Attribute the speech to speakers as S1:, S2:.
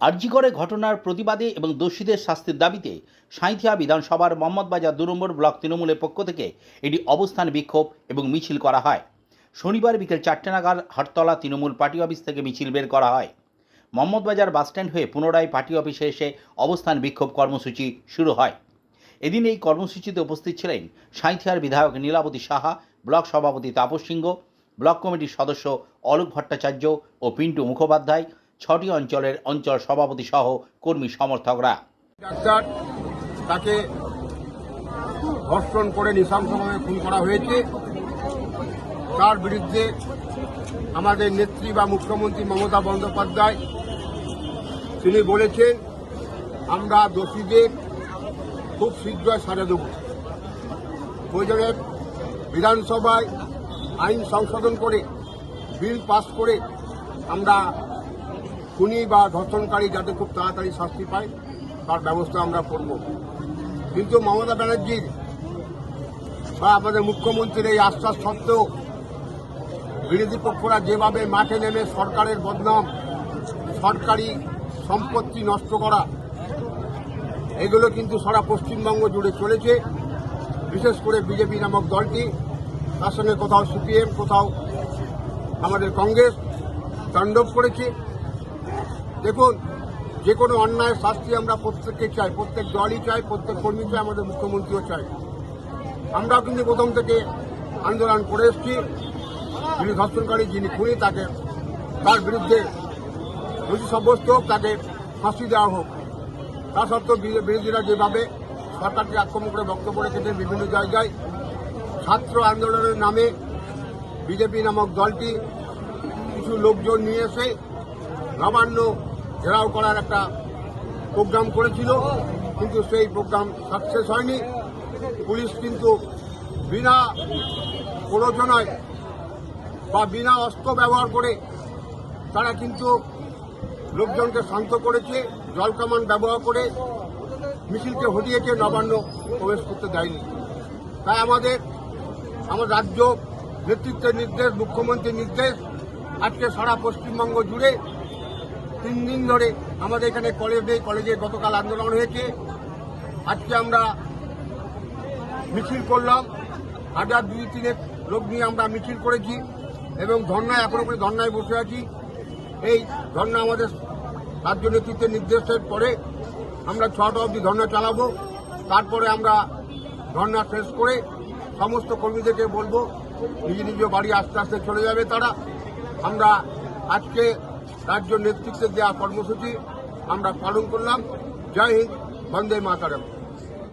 S1: আরজিকরে ঘটনার প্রতিবাদে এবং দোষীদের শাস্তির দাবিতে সাঁইথিয়া বিধানসভার মোহাম্মদবাজার দু নম্বর ব্লক তৃণমূলের পক্ষ থেকে এটি অবস্থান বিক্ষোভ এবং মিছিল করা হয়। শনিবার বিকেল চারটে নাগাদ হাটতলা তৃণমূল পার্টি অফিস থেকে মিছিল বের করা হয়। মোহাম্মদবাজার বাসস্ট্যান্ড হয়ে পুনরায় পার্টি অফিসে এসে অবস্থান বিক্ষোভ কর্মসূচি শুরু হয়। এদিন এই কর্মসূচিতে উপস্থিত ছিলেন সাঁইথিয়ার বিধায়ক নীলাবতী সাহা, ব্লক সভাপতি তাপস সিংহ, ব্লক কমিটির সদস্য অলোক ভট্টাচার্য ও পিন্টু মুখোপাধ্যায় ছটি অঞ্চলের অঞ্চল সভাপতি সহ কর্মী সমর্থকরা।
S2: ডাক্তার তাকে ধর্ষণ করে নৃশংসভাবে খুন করা হয়েছে। তার বিরুদ্ধে আমাদের নেত্রী বা মুখ্যমন্ত্রী মমতা বন্দ্যোপাধ্যায়, তিনি বলেছেন, আমরা দোষীদের খুব শীঘ্রই সাজা দেব। প্রয়োজনে বিধানসভায় আইন সংশোধন করে, বিল পাস করে আমরা খুনি বা ধর্ষণকারী যাতে খুব তাড়াতাড়ি শাস্তি পায়, তার ব্যবস্থা আমরা করব। কিন্তু মমতা ব্যানার্জির বা আমাদের মুখ্যমন্ত্রীর এই আশ্বাস সত্ত্বেও বিরোধী পক্ষরা যেভাবে মাঠে নেমে সরকারের বদনাম, সরকারি সম্পত্তি নষ্ট করা, এগুলো কিন্তু সারা পশ্চিমবঙ্গ জুড়ে চলেছে। বিশেষ করে বিজেপি নামক দলটি, তার সঙ্গে কোথাও সিপিএম, কোথাও আমাদের কংগ্রেস তাণ্ডব করেছে। দেখুন, যে কোনো অন্যায় শাস্তি আমরা প্রত্যেককে চাই, প্রত্যেক দলই চাই, প্রত্যেক কর্মী চাই, আমাদের মুখ্যমন্ত্রীও চাই। আমরাও কিন্তু প্রথম থেকে আন্দোলন করে এসেছি। যিনি ধর্ষণকারী, যিনি খুনি, তাকে, তার বিরুদ্ধে দোষী সাব্যস্ত হোক, তাকে ফাঁসি দেওয়া হোক। তা সত্ত্বেও বিরোধীরা যেভাবে সরকারকে আক্রমণ করে বক্তব্য রেখেছেন বিভিন্ন জায়গায়, ছাত্র আন্দোলনের নামে বিজেপি নামক দলটি কিছু লোকজন নিয়ে এসে নবান্ন ঘেরাও করার একটা প্রোগ্রাম করেছিল, কিন্তু সেই প্রোগ্রাম সাকসেস হয়নি। পুলিশ কিন্তু বিনা প্ররোচনায় বা বিনা অস্ত্র ব্যবহার করে তারা কিন্তু লোকজনকে শান্ত করেছে জলকামান ব্যবহার করে মিছিলকে হটিয়েছে, নবান্ন প্রবেশ করতে দেয়নি। তাই আমাদের, আমার রাজ্য নেতৃত্বের নির্দেশ, মুখ্যমন্ত্রীর নির্দেশ, আজকে সারা পশ্চিমবঙ্গ জুড়ে তিন দিন ধরে আমাদের এখানে কলেজ নেই কলেজে গতকাল আন্দোলন হয়েছে। আজকে আমরা মিছিল করলাম। হাজার দুই তিনের লোক নিয়ে আমরা মিছিল করেছি এবং ধর্নায় এখনও করে ধর্নায় বসে আছি। এই ধর্না আমাদের রাজ্য নেতৃত্বের নির্দেশের পরে আমরা ছটা অবধি ধর্না চালাবো। তারপরে আমরা ধর্না শেষ করে সমস্ত কর্মীদেরকে বলব, নিজ নিজ বাড়ি আস্তে আস্তে চলে যাবে তারা। আমরা আজকে রাজ্য নেতৃত্বের দেওয়া কর্মসূচি আমরা পালন করলাম। জয় হিন্দ বন্দে মাতারাম।